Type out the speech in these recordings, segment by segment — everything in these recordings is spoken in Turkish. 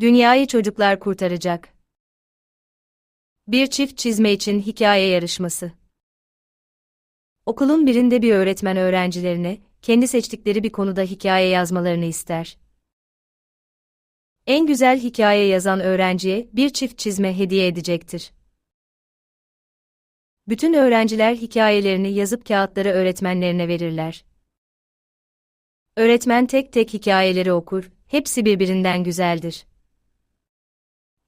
Dünyayı çocuklar kurtaracak. Bir çift çizme için hikaye yarışması. Okulun birinde bir öğretmen öğrencilerine kendi seçtikleri bir konuda hikaye yazmalarını ister. En güzel hikaye yazan öğrenciye bir çift çizme hediye edecektir. Bütün öğrenciler hikayelerini yazıp kağıtları öğretmenlerine verirler. Öğretmen tek tek hikayeleri okur, hepsi birbirinden güzeldir.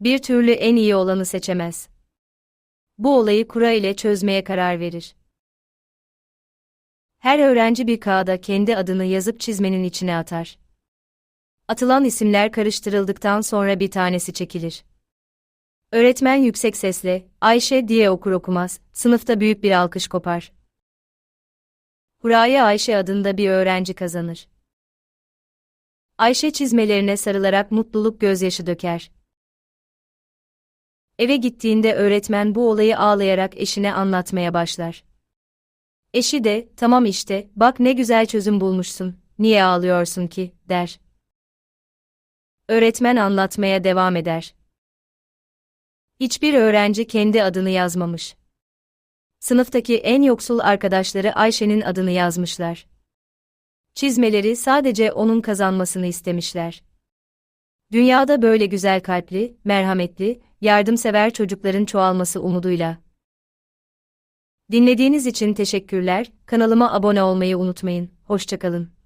Bir türlü en iyi olanı seçemez. Bu olayı kura ile çözmeye karar verir. Her öğrenci bir kağıda kendi adını yazıp çizmenin içine atar. Atılan isimler karıştırıldıktan sonra bir tanesi çekilir. Öğretmen yüksek sesle, Ayşe diye okur okumaz, sınıfta büyük bir alkış kopar. Huraye Ayşe adında bir öğrenci kazanır. Ayşe çizmelerine sarılarak mutluluk gözyaşı döker. Eve gittiğinde öğretmen bu olayı ağlayarak eşine anlatmaya başlar. Eşi de, tamam işte, bak ne güzel çözüm bulmuşsun, niye ağlıyorsun ki, der. Öğretmen anlatmaya devam eder. Hiçbir öğrenci kendi adını yazmamış. Sınıftaki en yoksul arkadaşları Ayşe'nin adını yazmışlar. Çizmeleri sadece onun kazanmasını istemişler. Dünyada böyle güzel kalpli, merhametli, yardımsever çocukların çoğalması umuduyla. Dinlediğiniz için teşekkürler, kanalıma abone olmayı unutmayın, hoşçakalın.